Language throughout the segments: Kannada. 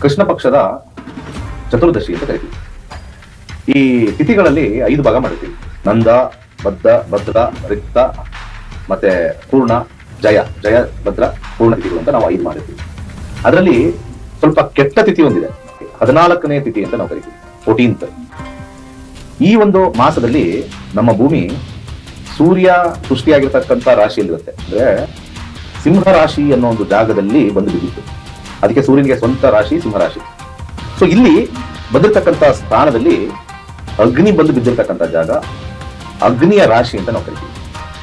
ಕೃಷ್ಣ ಪಕ್ಷದ ಚತುರ್ದಶಿ ಅಂತ ಕರಿತೀವಿ. ಈ ತಿಥಿಗಳಲ್ಲಿ ಐದು ಭಾಗ ಮಾಡಿರ್ತೀವಿ. ನಂದ ಬದ್ಧ ಭದ್ರ, ರಿಕ್ತ, ಮತ್ತೆ ಪೂರ್ಣ, ಜಯ. ಜಯ, ಭದ್ರ, ಪೂರ್ಣ ತಿಥಿಗಳು ಅಂತ ನಾವು ಐದು ಮಾಡಿರ್ತೀವಿ. ಅದರಲ್ಲಿ ಸ್ವಲ್ಪ ಕೆಟ್ಟ ತಿಥಿ ಒಂದಿದೆ. ಹದಿನಾಲ್ಕನೇ ತಿಥಿ ಅಂತ ನಾವು ಕರಿತೀವಿ. ಫೋರ್ಟೀನ್ತ್. ಈ ಒಂದು ಮಾಸದಲ್ಲಿ ನಮ್ಮ ಭೂಮಿ ಸೂರ್ಯ ಸೃಷ್ಟಿಯಾಗಿರ್ತಕ್ಕಂಥ ರಾಶಿಯಲ್ಲಿರುತ್ತೆ. ಅಂದ್ರೆ ಸಿಂಹ ರಾಶಿ ಅನ್ನೋ ಒಂದು ಜಾಗದಲ್ಲಿ ಬಂದು ಬಿದ್ದಿತ್ತು. ಅದಕ್ಕೆ ಸೂರ್ಯನಿಗೆ ಸ್ವಂತ ರಾಶಿ ಸಿಂಹರಾಶಿ ಸೊ ಇಲ್ಲಿ ಬಂದಿರತಕ್ಕಂಥ ಸ್ಥಾನದಲ್ಲಿ ಅಗ್ನಿ ಬಂದು ಬಿದ್ದಿರ್ತಕ್ಕಂಥ ಜಾಗ, ಅಗ್ನಿಯ ರಾಶಿ ಅಂತ ನಾವು ಕರಿತೀವಿ.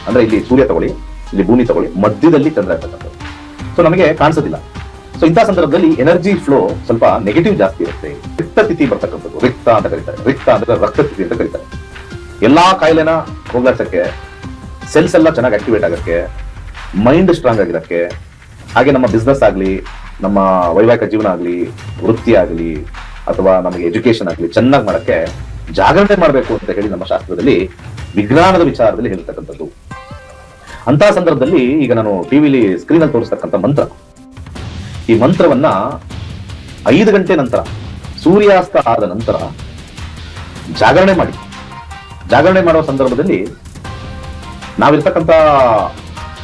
ಅಂದ್ರೆ ಇಲ್ಲಿ ಸೂರ್ಯ ತಗೊಳ್ಳಿ, ಇಲ್ಲಿ ಭೂಮಿ ತಗೊಳ್ಳಿ, ಮಧ್ಯದಲ್ಲಿ ಚಂದ್ರ ಇರ್ತಕ್ಕಂಥದ್ದು. ಸೊ ನಮಗೆ ಕಾಣಿಸೋದಿಲ್ಲ. ಸೊ ಇಂಥ ಸಂದರ್ಭದಲ್ಲಿ ಎನರ್ಜಿ ಫ್ಲೋ ಸ್ವಲ್ಪ ನೆಗೆಟಿವ್ ಜಾಸ್ತಿ ಇರುತ್ತೆ. ರಿಕ್ತ ತಿಥಿ ಬರ್ತಕ್ಕಂಥದ್ದು. ರಿಕ್ತ ಅಂತ ಕರೀತಾರೆ. ರಿಕ್ತ ಅಂದ್ರೆ ರಕ್ತ ತಿಥಿ ಅಂತ ಕರೀತಾರೆ. ಎಲ್ಲಾ ಕಾಯಿಲೆನ ಹೋಗ್ಲಾಡ್ಸಕ್ಕೆ ಸೆಲ್ಸ್ ಎಲ್ಲ ಚೆನ್ನಾಗಿ ಆಕ್ಟಿವೇಟ್ ಆಗಕ್ಕೆ ಮೈಂಡ್ ಸ್ಟ್ರಾಂಗ್ ಆಗಿರಕ್ಕೆ, ಹಾಗೆ ನಮ್ಮ ಬಿಸ್ನೆಸ್ ಆಗಲಿ ನಮ್ಮ ವೈವಾಹಿಕ ಜೀವನ ಆಗಲಿ, ವೃತ್ತಿ ಆಗಲಿ, ಅಥವಾ ನಮಗೆ ಎಜುಕೇಶನ್ ಆಗಲಿ ಚೆನ್ನಾಗಿ ಮಾಡಕ್ಕೆ ಜಾಗರಣೆ ಮಾಡಬೇಕು ಅಂತ ಹೇಳಿ ನಮ್ಮ ಶಾಸ್ತ್ರದಲ್ಲಿ ವಿಜ್ಞಾನದ ವಿಚಾರದಲ್ಲಿ ಹೇಳ್ತಕ್ಕಂಥದ್ದು ಅಂತ ಸಂದರ್ಭದಲ್ಲಿ ಈಗ ನಾನು ಟಿವಿಲಿ ಸ್ಕ್ರೀನ್ ಅಲ್ಲಿ ತೋರಿಸ್ತಕ್ಕಂಥ ಮಂತ್ರ. ಈ ಮಂತ್ರವನ್ನ ಐದು ಗಂಟೆ ನಂತರ, ಸೂರ್ಯಾಸ್ತ ಆದ ನಂತರ ಜಾಗರಣೆ ಮಾಡಿ. ಜಾಗರಣೆ ಮಾಡುವ ಸಂದರ್ಭದಲ್ಲಿ ನಾವಿರ್ತಕ್ಕಂಥ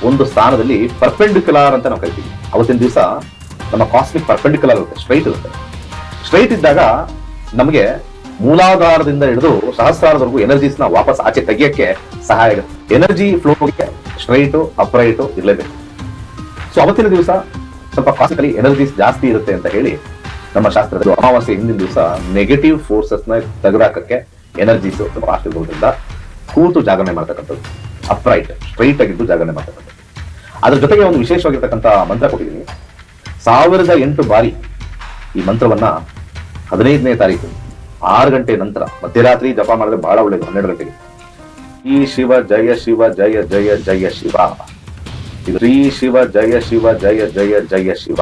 ಒಂದು ಸ್ಥಾನದಲ್ಲಿ ಪರ್ಪೆಂಡಿಕ್ಯುಲಾರ್ ಅಂತ ನಾವು ಕರಿತೀವಿ. ಅವತ್ತಿನ ದಿವಸ ನಮ್ಮ ಕಾಸ್ಮಿಕ್ ಪರ್ಪೆಂಡಿಕ್ಯುಲರ್ ಆಗುತ್ತೆ ಸ್ಟ್ರೈಟ್ ಇರುತ್ತೆ. ಸ್ಟ್ರೈಟ್ ಇದ್ದಾಗ ನಮಗೆ ಮೂಲಾಧಾರದಿಂದ ಹಿಡಿದು ಸಹಸ್ರಾರದವರೆಗೂ ಎನರ್ಜೀಸ್ನ ವಾಪಸ್ ಆಚೆ ತೆಗಿಯಕ್ಕೆ ಸಹಾಯ ಆಗುತ್ತೆ. ಎನರ್ಜಿ ಫ್ಲೋಗೆ ಸ್ಟ್ರೈಟು ಅಪ್ರೈಟು ಇರಲೇಬೇಕು. ಸೊ ಅವತ್ತಿನ ದಿವಸ ಸ್ವಲ್ಪ ಕಾಸ್ಮಿಕಲಿ ಎನರ್ಜೀಸ್ ಜಾಸ್ತಿ ಇರುತ್ತೆ ಅಂತ ಹೇಳಿ ನಮ್ಮ ಶಾಸ್ತ್ರದಲ್ಲಿ ಅಮಾವಾಸ್ಯೆ ಹಿಂದಿನ ದಿವಸ ನೆಗೆಟಿವ್ ಫೋರ್ಸಸ್ನ ತೆಗೆದಾಕಕ್ಕೆ ಎನರ್ಜೀಸ್ ಸ್ವಲ್ಪ ಆಗ್ತಿರೋದ್ರಿಂದ ಕೂತು ಜಾಗರಣೆ ಮಾಡ್ತಕ್ಕಂಥದ್ದು. ಅಪ್ರೈಟ್ ಸ್ಟ್ರೈಟ್ ಆಗಿದ್ದು ಜಾಗರಣೆ ಮಾಡ್ತಕ್ಕಂಥದ್ದು. ಅದ್ರ ಜೊತೆಗೆ ಒಂದು ವಿಶೇಷವಾಗಿರ್ತಕ್ಕಂಥ ಮಂತ್ರ ಕೊಟ್ಟಿದ್ದೀನಿ. ಸಾವಿರದ ಎಂಟು ಬಾರಿ ಈ ಮಂತ್ರವನ್ನ ಹದಿನೈದನೇ ತಾರೀಕು ಆರು ಗಂಟೆ ನಂತರ ಮಧ್ಯರಾತ್ರಿ ಜಪ ಮಾಡಿದ್ರೆ ಬಹಳ ಒಳ್ಳೇದು, ಹನ್ನೆರಡು ಗಂಟೆಗೆ. ಈ ಶಿವ ಜಯ ಶಿವ ಜಯ ಜಯ ಜಯ ಶಿವ. ಶ್ರೀ ಶಿವ ಜಯ ಶಿವ ಜಯ ಜಯ ಜಯ ಶಿವ.